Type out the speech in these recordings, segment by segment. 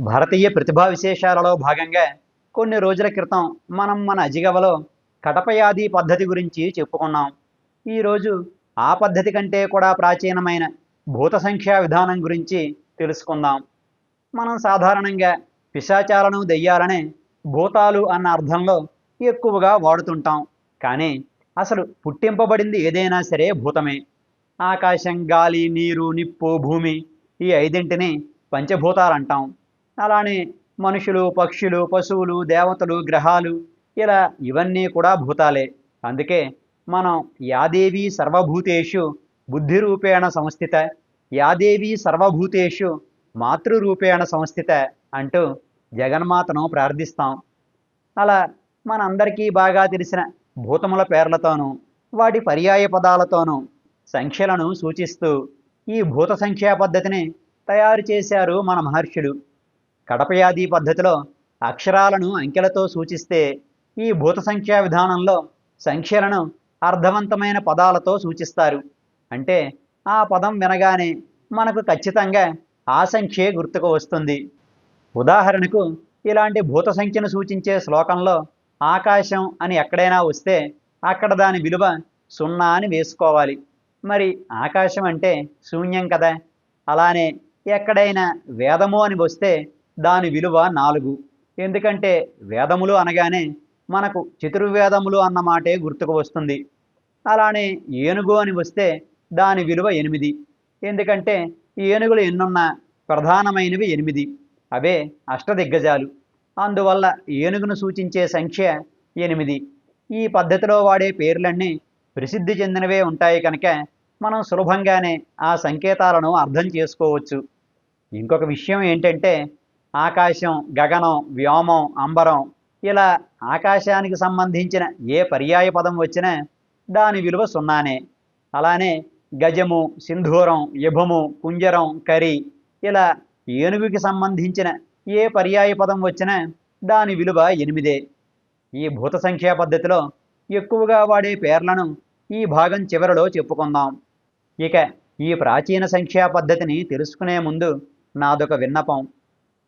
భారతీయ ప్రతిభా విశేషాలలో భాగంగా కొన్ని రోజుల క్రితం మనం మన అజిగవలో కటపయాది పద్ధతి గురించి చెప్పుకున్నాం. ఈరోజు ఆ పద్ధతి కంటే కూడా ప్రాచీనమైన భూత సంఖ్యా విధానం గురించి తెలుసుకుందాం. మనం సాధారణంగా పిశాచాలను దెయ్యాలనే భూతాలు అన్న అర్థంలో ఎక్కువగా వాడుతుంటాం. కానీ అసలు పుట్టింపబడింది ఏదైనా సరే భూతమే. ఆకాశం గాలి నీరు నిప్పు భూమి ఈ ఐదింటిని పంచభూతాలు అంటాం అలానే మనుషులు పక్షులు పశువులు దేవతలు గ్రహాలు ఇలా ఇవన్నీ కూడా భూతాలే. అందుకే మనం యాదేవి సర్వభూతేషు బుద్ధిరూపేణ సంస్థిత యాదేవి సర్వభూతేషు మాతృరూపేణ సంస్థిత అంటూ జగన్మాతను ప్రార్థిస్తాం. అలా మనందరికీ బాగా తెలిసిన భూతముల పేర్లతోనూ వాటి పర్యాయ పదాలతోనూ సంఖ్యలను సూచిస్తూ ఈ భూత సంఖ్యా పద్ధతిని తయారు చేశారు మన మహర్షులు. కడపయాది పద్ధతిలో అక్షరాలను అంకెలతో సూచిస్తే ఈ భూత సంఖ్యా విధానంలో సంఖ్యలను అర్థవంతమైన పదాలతో సూచిస్తారు. అంటే ఆ పదం వినగానే మనకు ఖచ్చితంగా ఆ సంఖ్యే గుర్తుకు వస్తుంది. ఉదాహరణకు ఇలాంటి భూత సంఖ్యను సూచించే శ్లోకంలో ఆకాశం అని ఎక్కడైనా వస్తే అక్కడ దాని విలువ సున్నా అని వేసుకోవాలి. మరి ఆకాశం అంటే శూన్యం కదా? అలానే ఎక్కడైనా వేదము అని వస్తే దాని విలువ నాలుగు. ఎందుకంటే వేదములు అనగానే మనకు చతుర్వేదములు అన్న మాటే గుర్తుకు వస్తుంది. అలానే ఏనుగు అని వస్తే దాని విలువ ఎనిమిది. ఎందుకంటే ఏనుగులు ఎన్నున్నా ప్రధానమైనవి ఎనిమిది. అవే అష్టదిగ్గజాలు. అందువల్ల ఏనుగును సూచించే సంఖ్య ఎనిమిది. ఈ పద్ధతిలో వాడే పేర్లన్నీ ప్రసిద్ధి చెందినవే ఉంటాయి కనుక మనం సులభంగానే ఆ సంకేతాలను అర్థం చేసుకోవచ్చు. ఇంకొక విషయం ఏంటంటే ఆకాశం గగనం వ్యోమం అంబరం ఇలా ఆకాశానికి సంబంధించిన ఏ పర్యాయ పదం వచ్చినా దాని విలువ సున్నానే. అలానే గజము సింధూరం యభము కుంజరం కరి ఇలా ఏనుగుకి సంబంధించిన ఏ పర్యాయ పదం వచ్చినా దాని విలువ ఎనిమిదే. ఈ భూత సంఖ్యా పద్ధతిలో ఎక్కువగా వాడే పేర్లను ఈ భాగం చివరిలో చెప్పుకుందాం. ఇక ఈ ప్రాచీన సంఖ్యా పద్ధతిని తెలుసుకునే ముందు నాదొక విన్నపం.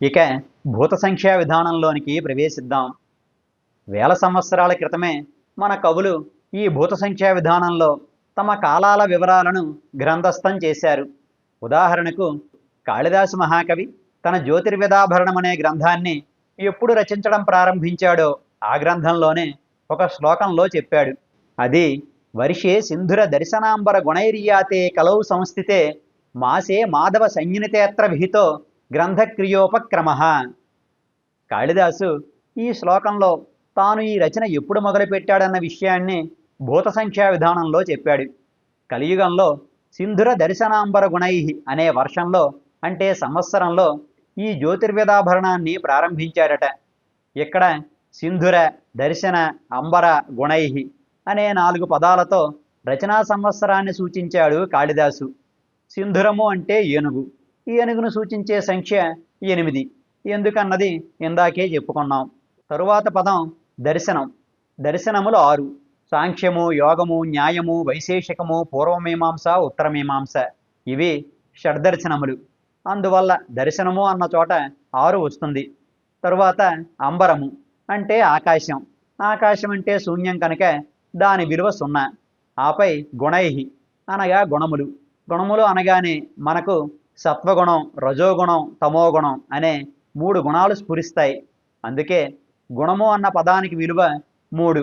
ఇక భూత సంఖ్యా విధానంలోనికి ప్రవేశిద్దాం. వేల సంవత్సరాల క్రితమే మన కవులు ఈ భూత సంఖ్యా విధానంలో తమ కాలాల వివరాలను గ్రంథస్థం చేశారు. ఉదాహరణకు కాళిదాసు మహాకవి తన జ్యోతిర్విదాభరణం అనే గ్రంథాన్ని ఎప్పుడు రచించడం ప్రారంభించాడో ఆ గ్రంథంలోనే ఒక శ్లోకంలో చెప్పాడు. అది వర్షే సింధుర దర్శనాంబర గుణైర్యాతే కలౌ సంస్థితే మాసే మాధవ సంయునితేత్ర విహితో గ్రంథక్రియోపక్రమ. కాళిదాసు ఈ శ్లోకంలో తాను ఈ రచన ఎప్పుడు మొదలుపెట్టాడన్న విషయాన్ని భూత సంఖ్యా విధానంలో చెప్పాడు. కలియుగంలో సింధుర దర్శనాంబర గుణై అనే వర్షంలో అంటే సంవత్సరంలో ఈ జ్యోతిర్వేదాభరణాన్ని ప్రారంభించాడట. ఇక్కడ సింధుర దర్శన అంబర గుణై అనే నాలుగు పదాలతో రచనా సంవత్సరాన్ని సూచించాడు కాళిదాసు. సింధురము అంటే ఏనుగు. ఏనుగును సూచించే సంఖ్య ఎనిమిది. ఎందుకన్నది ఇందాకే చెప్పుకున్నాం. తరువాత పదం దర్శనం. దర్శనములు ఆరు. సాంఖ్యము యోగము న్యాయము వైశేషికము పూర్వమీమాంస ఉత్తరమీమాంస. ఇవి షడ్దర్శనములు. అందువల్ల దర్శనము అన్న చోట ఆరు వస్తుంది. తరువాత అంబరము అంటే ఆకాశం. ఆకాశం అంటే శూన్యం కనుక దాని విలువ సున్నా. ఆపై గుణై అనగా గుణములు. గుణములు అనగానే మనకు సత్వగుణం రజోగుణం తమోగుణం అనే మూడు గుణాలు స్ఫురిస్తాయి. అందుకే గుణము అన్న పదానికి విలువ మూడు.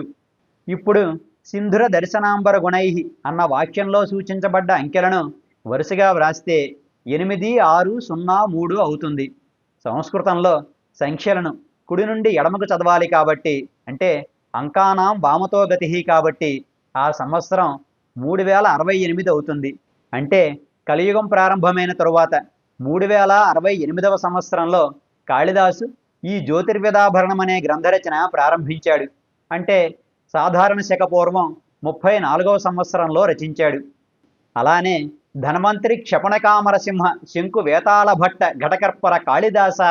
ఇప్పుడు సింధుర దర్శనాంబర గుణై అన్న వాక్యంలో సూచించబడ్డ అంకెలను వరుసగా వ్రాస్తే ఎనిమిది ఆరు సున్నా మూడు అవుతుంది. సంస్కృతంలో సంఖ్యలను కుడి నుండి ఎడమకు చదవాలి కాబట్టి అంటే అంకానాం వామతో గతి కాబట్టి ఆ సంవత్సరం మూడు వేల అరవై ఎనిమిది అవుతుంది. అంటే కలియుగం ప్రారంభమైన తరువాత మూడు వేల అరవై ఎనిమిదవ సంవత్సరంలో కాళిదాసు ఈ జ్యోతిర్వేదాభరణం అనే గ్రంథరచన ప్రారంభించాడు. అంటే సాధారణ శక పూర్వం ముప్పై నాలుగవ సంవత్సరంలో రచించాడు. అలానే ధన్వంతరి క్షపణకామరసింహ శంకు వేతాళ భట్ట ఘటకర్పర కాళిదాసా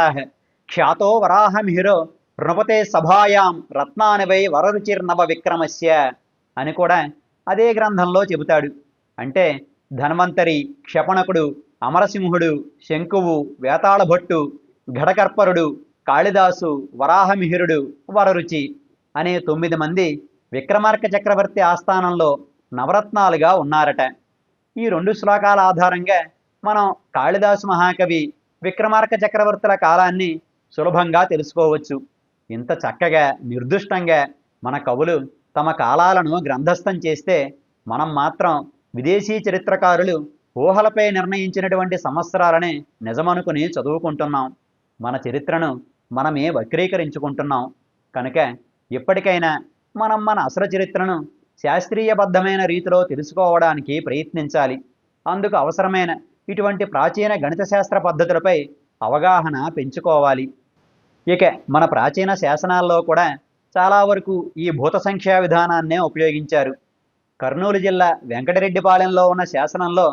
ఖ్యాతో వరాహమిహిరో నృపతే సభాయాం రత్నానివై వరరుచిర్నవ విక్రమస్య అని కూడా అదే గ్రంథంలో చెబుతాడు. అంటే ధన్వంతరి క్షపణకుడు అమరసింహుడు శంకువు వేతాళభట్టు ఘటకర్పరుడు కాళిదాసు వరాహమిహిరుడు వరరుచి అనే తొమ్మిది మంది విక్రమార్క చక్రవర్తి ఆస్థానంలో నవరత్నాలుగా ఉన్నారట. ఈ రెండు శ్లోకాల ఆధారంగా మనం కాళిదాసు మహాకవి విక్రమార్క చక్రవర్తుల కాలాన్ని సులభంగా తెలుసుకోవచ్చు. ఇంత చక్కగా నిర్దుష్టంగా మన కవులు తమ కాలాలను గ్రంథస్థం చేస్తే మనం మాత్రం విదేశీ చరిత్రకారులు ఊహలపై నిర్ణయించినటువంటి సంవత్సరాలనే నిజమనుకుని చదువుకుంటున్నాం. మన చరిత్రను మనమే వక్రీకరించుకుంటున్నాం. కనుక ఇప్పటికైనా మనం మన అసలు చరిత్రను శాస్త్రీయబద్ధమైన రీతిలో తెలుసుకోవడానికి ప్రయత్నించాలి. అందుకు అవసరమైన ఇటువంటి ప్రాచీన గణిత శాస్త్ర పద్ధతులపై అవగాహన పెంచుకోవాలి. ఇక మన ప్రాచీన శాసనాల్లో కూడా చాలా వరకు ఈ భూత సంఖ్యా విధానాన్నే ఉపయోగించారు. కర్నూలు జిల్లా వెంకటరెడ్డిపాలెంలో ఉన్న శాసనంలో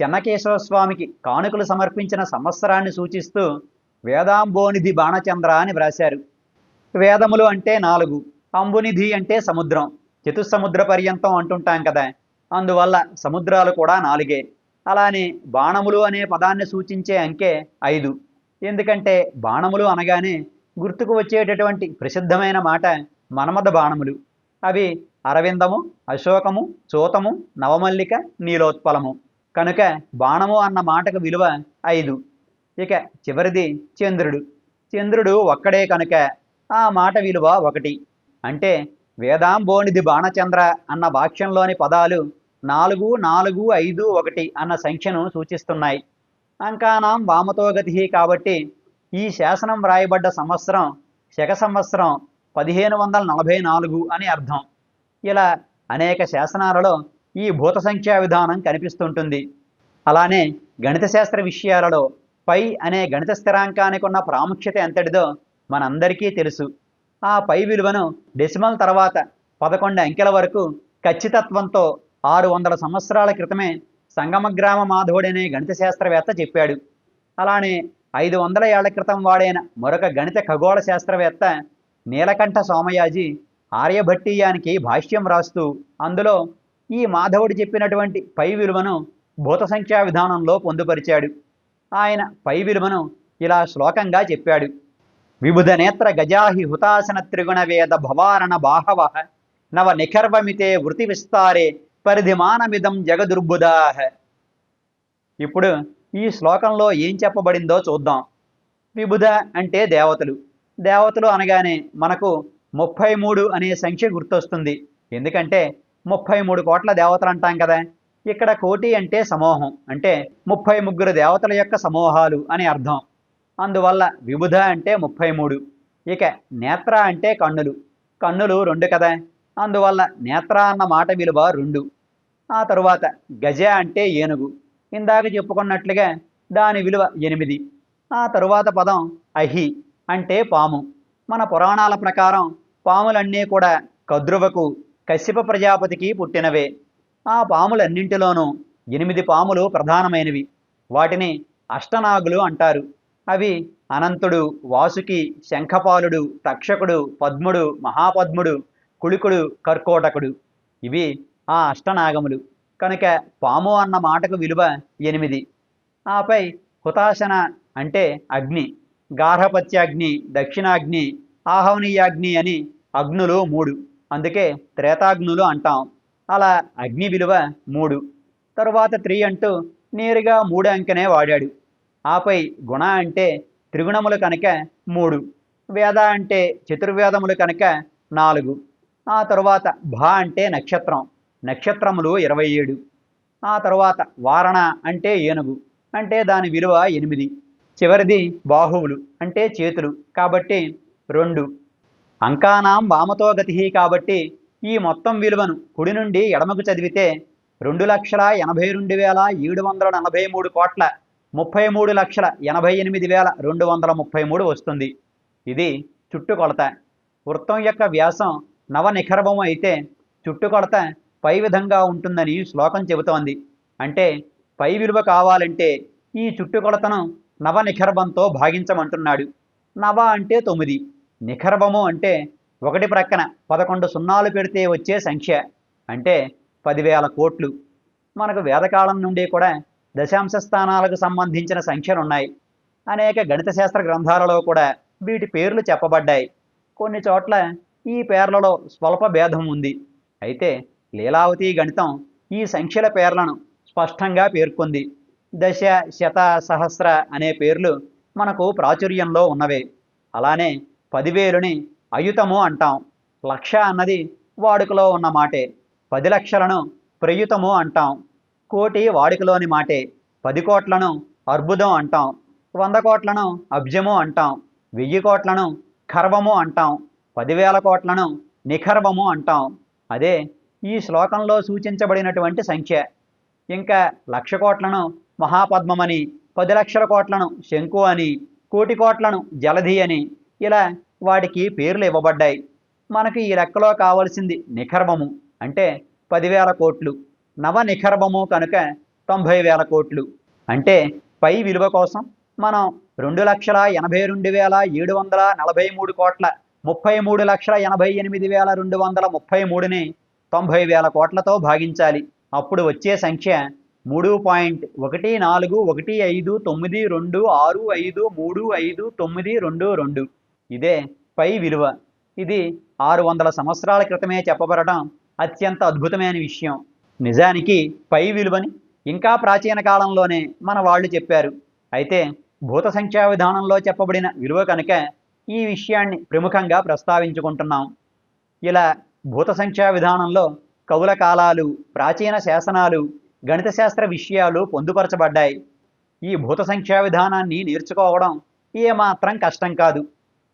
చెన్నకేశవ స్వామికి కానుకలు సమర్పించిన సంవత్సరాన్ని సూచిస్తూ వేదాంబోనిధి బాణచంద్ర అని వ్రాశారు. వేదములు అంటే నాలుగు అంబునిధి అంటే సముద్రం చతుస్సముద్ర పర్యంతం అంటుంటాం కదా అందువల్ల సముద్రాలు కూడా నాలుగే. అలానే బాణములు అనే పదాన్ని సూచించే అంకె ఐదు. ఎందుకంటే బాణములు అనగానే గుర్తుకు వచ్చేటటువంటి ప్రసిద్ధమైన మాట మన్మథ బాణములు. అవి అరవిందము అశోకము చూతము నవమల్లిక నీలోత్పలము. కనుక బాణము అన్న మాటకు విలువ ఐదు. ఇక చివరిది చంద్రుడు. చంద్రుడు ఒక్కడే కనుక ఆ మాట విలువ ఒకటి. అంటే వేదాంబోనిది బాణచంద్ర అన్న వాక్యంలోని పదాలు నాలుగు నాలుగు ఐదు ఒకటి అన్న సంఖ్యను సూచిస్తున్నాయి. అంకానాం వామతోగతి కాబట్టి ఈ శాసనం వ్రాయబడ్డ సంవత్సరం శక సంవత్సరం పదిహేను వందల నలభై నాలుగు అని అర్థం. ఇలా అనేక శాసనాలలో ఈ భూత సంఖ్యా విధానం కనిపిస్తుంటుంది. అలానే గణిత శాస్త్ర విషయాలలో పై అనే గణిత స్థిరాంకానికి ఉన్న ప్రాముఖ్యత ఎంతటిదో మనందరికీ తెలుసు. ఆ పై విలువను డెసిమల్ తర్వాత పదకొండు అంకెల వరకు ఖచ్చితత్వంతో ఆరు వందల సంవత్సరాల క్రితమే సంగమగ్రామ మాధవుడనే గణిత శాస్త్రవేత్త చెప్పాడు. అలానే ఐదు వందల ఏళ్ళ క్రితం వాడైన మరొక గణిత ఖగోళ శాస్త్రవేత్త నీలకంఠ సోమయాజి ఆర్యభట్టీయానికి భాష్యం రాస్తూ అందులో ఈ మాధవుడు చెప్పినటువంటి పై విలువను భూత సంఖ్యా విధానంలో పొందుపరిచాడు. ఆయన పై విలువను ఇలా శ్లోకంగా చెప్పాడు. విబుధ నేత్ర గజాహి హుతాసన త్రిగుణ వేద భవారణ బాహవ నవ నిఖర్వమితే వృతి విస్తారే పరిధిమానమిదం జగదుర్బుదాహ ఇప్పుడు ఈ శ్లోకంలో ఏం చెప్పబడిందో చూద్దాం. విబుధ అంటే దేవతలు. దేవతలు అనగానే మనకు ముప్పై మూడు అనే సంఖ్య గుర్తొస్తుంది. ఎందుకంటే ముప్పై మూడు కోట్ల దేవతలు అంటాం కదా. ఇక్కడ కోటి అంటే సమూహం. అంటే ముప్పై ముగ్గురు దేవతల యొక్క సమూహాలు అని అర్థం. అందువల్ల విబుధ అంటే ముప్పై మూడు. ఇక నేత్ర అంటే కన్నులు. కన్నులు రెండు కదా. అందువల్ల నేత్ర అన్న మాట విలువ రెండు. ఆ తరువాత గజ అంటే ఏనుగు. ఇందాక చెప్పుకున్నట్లుగా దాని విలువ ఎనిమిది. ఆ తరువాత పదం అహి అంటే పాము. మన పురాణాల ప్రకారం పాములన్నీ కూడా కద్రువకు కశ్యప ప్రజాపతికి పుట్టినవే. ఆ పాములన్నింటిలోనూ ఎనిమిది పాములు ప్రధానమైనవి. వాటిని అష్టనాగులు అంటారు. అవి అనంతుడు వాసుకి శంఖపాలుడు తక్షకుడు పద్ముడు మహాపద్ముడు కుళికుడు కర్కోటకుడు. ఇవి ఆ అష్టనాగములు. కనుక పాము అన్న మాటకు విలువ ఎనిమిది. ఆపై హుతాశన అంటే అగ్ని గార్హపత్యాగ్ని దక్షిణాగ్ని ఆహవనీయాగ్ని అని అగ్నులు మూడు. అందుకే త్రేతాగ్నులు అంటాం. అలా అగ్ని విలువ మూడు. తరువాత త్రి అంటూ నేరుగా మూడు అంకెనే వాడాడు. ఆపై గుణ అంటే త్రిగుణములు కనుక మూడు. వేద అంటే చతుర్వేదములు కనుక నాలుగు. ఆ తరువాత భా అంటే నక్షత్రం. నక్షత్రములు ఇరవై ఏడు. ఆ తరువాత వారణ అంటే ఏనుగు. అంటే దాని విలువ ఎనిమిది. చివరిది బాహువులు అంటే చేతులు. కాబట్టి రెండు. అంకానాం వామతో గతి కాబట్టి ఈ మొత్తం విలువను కుడి నుండి ఎడమకు చదివితే రెండు లక్షల ఎనభై రెండు వేల ఏడు వందల నలభై మూడు కోట్ల ముప్పై మూడు లక్షల ఎనభై ఎనిమిది వేల రెండు వందల ముప్పై మూడు వస్తుంది. ఇది చుట్టుకొలత వృత్తం యొక్క వ్యాసం నవనిఖర్భం అయితే చుట్టుకొలత పై విధంగా ఉంటుందని శ్లోకం చెబుతోంది. అంటే పై విలువ కావాలంటే ఈ చుట్టుకొలతను నవనిఖర్భంతో భాగించమంటున్నాడు. నవ అంటే తొమ్మిది. నిఖర్భము అంటే ఒకటి ప్రక్కన పదకొండు సున్నాలు పెడితే వచ్చే సంఖ్య అంటే పదివేల కోట్లు. మనకు వేదకాలం నుండి కూడా దశాంశ స్థానాలకు సంబంధించిన సంఖ్యలున్నాయి. అనేక గణిత శాస్త్ర గ్రంథాలలో కూడా వీటి పేర్లు చెప్పబడ్డాయి. కొన్ని చోట్ల ఈ పేర్లలో స్వల్ప భేదం ఉంది. అయితే లీలావతి గణితం ఈ సంఖ్యల పేర్లను స్పష్టంగా పేర్కొంది. దశ శత సహస్ర అనే పేర్లు మనకు ప్రాచుర్యంలో ఉన్నవే. అలానే పదివేలుని అయుతము అంటాం. లక్ష అన్నది వాడుకలో ఉన్న మాటే. పది లక్షలను ప్రయుతము అంటాం. కోటి వాడుకలోని మాటే. పది కోట్లను అర్బుదం అంటాం. వంద కోట్లను అబ్జము అంటాం. వెయ్యి కోట్లను ఖర్వము అంటాం. పదివేల కోట్లను నిఖర్వము అంటాం. అదే ఈ శ్లోకంలో సూచించబడినటువంటి సంఖ్య. ఇంకా లక్ష కోట్లను మహాపద్మమని పది లక్షల కోట్లను శంకు అని కోటి కోట్లను జలధి అని ఇలా వాటికి పేర్లు ఇవ్వబడ్డాయి. మనకు ఈ లెక్కలో కావలసింది నిఖర్వము అంటే పదివేల కోట్లు. నవ నిఖర్వము కనుక తొంభై వేల కోట్లు. అంటే పై విలువ కోసం మనం రెండు లక్షల ఎనభై రెండు వేల ఏడు వందల నలభై మూడు కోట్ల ముప్పై మూడు లక్షల ఎనభై ఎనిమిది వేల రెండు వందల ముప్పై మూడుని తొంభై వేల కోట్లతో భాగించాలి. అప్పుడు వచ్చే సంఖ్య మూడు పాయింట్ ఒకటి నాలుగు ఒకటి ఐదు తొమ్మిది రెండు ఆరు ఐదు మూడు ఐదు తొమ్మిది రెండు రెండు. ఇదే పై విలువ. ఇది ఆరు వందల సంవత్సరాల క్రితమే చెప్పబడడం అత్యంత అద్భుతమైన విషయం. నిజానికి పై విలువని ఇంకా ప్రాచీన కాలంలోనే మన వాళ్ళు చెప్పారు. అయితే భూత సంఖ్యా విధానంలో చెప్పబడిన విలువ కనుక ఈ విషయాన్ని ప్రముఖంగా ప్రస్తావించుకుంటున్నాం. ఇలా భూత సంఖ్యా విధానంలో కవుల కాలాలు ప్రాచీన శాసనాలు గణిత శాస్త్ర విషయాలు పొందుపరచబడ్డాయి. ఈ భూత సంఖ్యా విధానాన్ని నేర్చుకోవడం ఏమాత్రం కష్టం కాదు.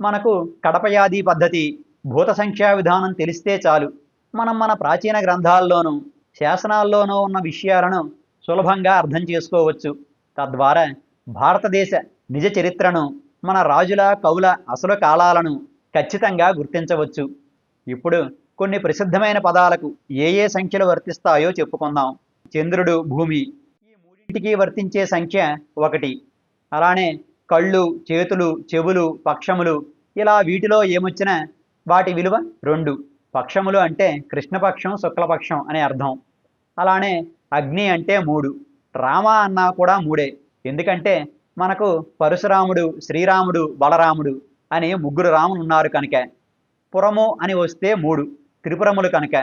మనకు కడపయాది పద్ధతి భూత సంఖ్యా విధానం తెలిస్తే చాలు. మనం మన ప్రాచీన గ్రంథాల్లోనూ శాసనాల్లోనూ ఉన్న విషయాలను సులభంగా అర్థం చేసుకోవచ్చు. తద్వారా భారతదేశ నిజ చరిత్రను మన రాజుల కవుల అసలు కాలాలను ఖచ్చితంగా గుర్తించవచ్చు. ఇప్పుడు కొన్ని ప్రసిద్ధమైన పదాలకు ఏ ఏ సంఖ్యలు వర్తిస్తాయో చెప్పుకుందాం. చంద్రుడు భూమి ఈ మూడింటికి వర్తించే సంఖ్య ఒకటి. అలానే కళ్ళు చేతులు చెవులు పక్షములు ఇలా వీటిలో ఏమొచ్చినా వాటి విలువ రెండు. పక్షములు అంటే కృష్ణపక్షం శుక్లపక్షం అనే అర్థం. అలానే అగ్ని అంటే మూడు. రామ అన్నా కూడా మూడే. ఎందుకంటే మనకు పరశురాముడు శ్రీరాముడు బలరాముడు అని ముగ్గురు రాములు ఉన్నారు కనుక. పురము అని వస్తే మూడు త్రిపురములు కనుక.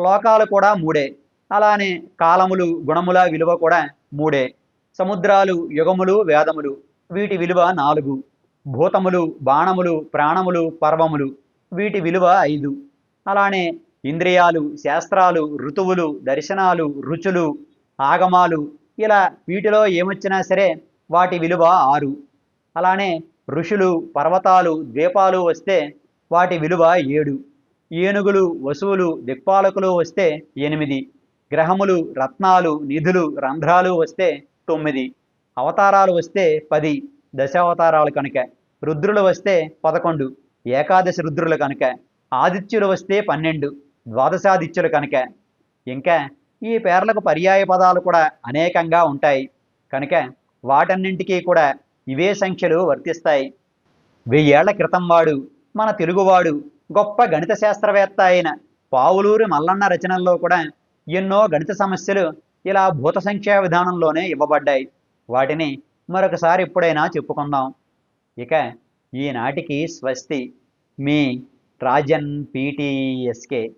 లోకాలు కూడా మూడే. అలానే కాలములు గుణముల విలువ కూడా మూడే. సముద్రాలు యుగములు వేదములు. వీటి విలువ నాలుగు. భూతములు బాణములు ప్రాణములు పర్వములు. వీటి విలువ ఐదు. అలానే ఇంద్రియాలు శాస్త్రాలు ఋతువులు దర్శనాలు రుచులు ఆగమాలు ఇలా వీటిలో ఏమొచ్చినా సరే వాటి విలువ ఆరు. అలానే ఋషులు పర్వతాలు ద్వీపాలు వస్తే వాటి విలువ ఏడు. ఏనుగులు వసువులు దిక్పాలకులు వస్తే ఎనిమిది. గ్రహములు రత్నాలు నిధులు రంధ్రాలు వస్తే తొమ్మిది. అవతారాలు వస్తే పది దశావతారాలు కనుక. రుద్రులు వస్తే పదకొండు ఏకాదశి రుద్రులు కనుక. ఆదిత్యులు వస్తే పన్నెండు ద్వాదశాదిత్యులు కనుక. ఇంకా ఈ పేర్లకు పర్యాయ పదాలు కూడా అనేకంగా ఉంటాయి. కనుక వాటన్నింటికీ కూడా ఇవే సంఖ్యలు వర్తిస్తాయి. వెయ్యేళ్ళ క్రితం వాడు మన తెలుగువాడు గొప్ప గణిత శాస్త్రవేత్త అయిన పావులూరి మల్లన్న రచనల్లో కూడా ఎన్నో గణిత సమస్యలు ఇలా భూత సంఖ్యా విధానంలోనే ఇవ్వబడ్డాయి. వాటిని మరొకసారి ఎప్పుడైనా చెప్పుకుందాం. ఇక ఈనాటికి స్వస్తి మీ రాజన్ పీటీఎస్కే.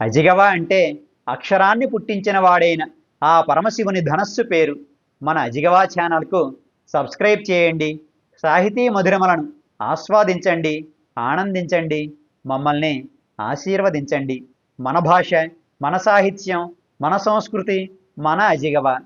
అజిగవ అంటే అక్షరాన్ని పుట్టించిన వాడైన ఆ పరమశివుని ధనస్సు పేరు. మన అజిగవా ఛానల్కు సబ్స్క్రైబ్ చేయండి. సాహితీ మధురమలను ఆస్వాదించండి ఆనందించండి మమ్మల్ని ఆశీర్వదించండి. మన భాష మన సాహిత్యం మన సంస్కృతి మన అజిగవ.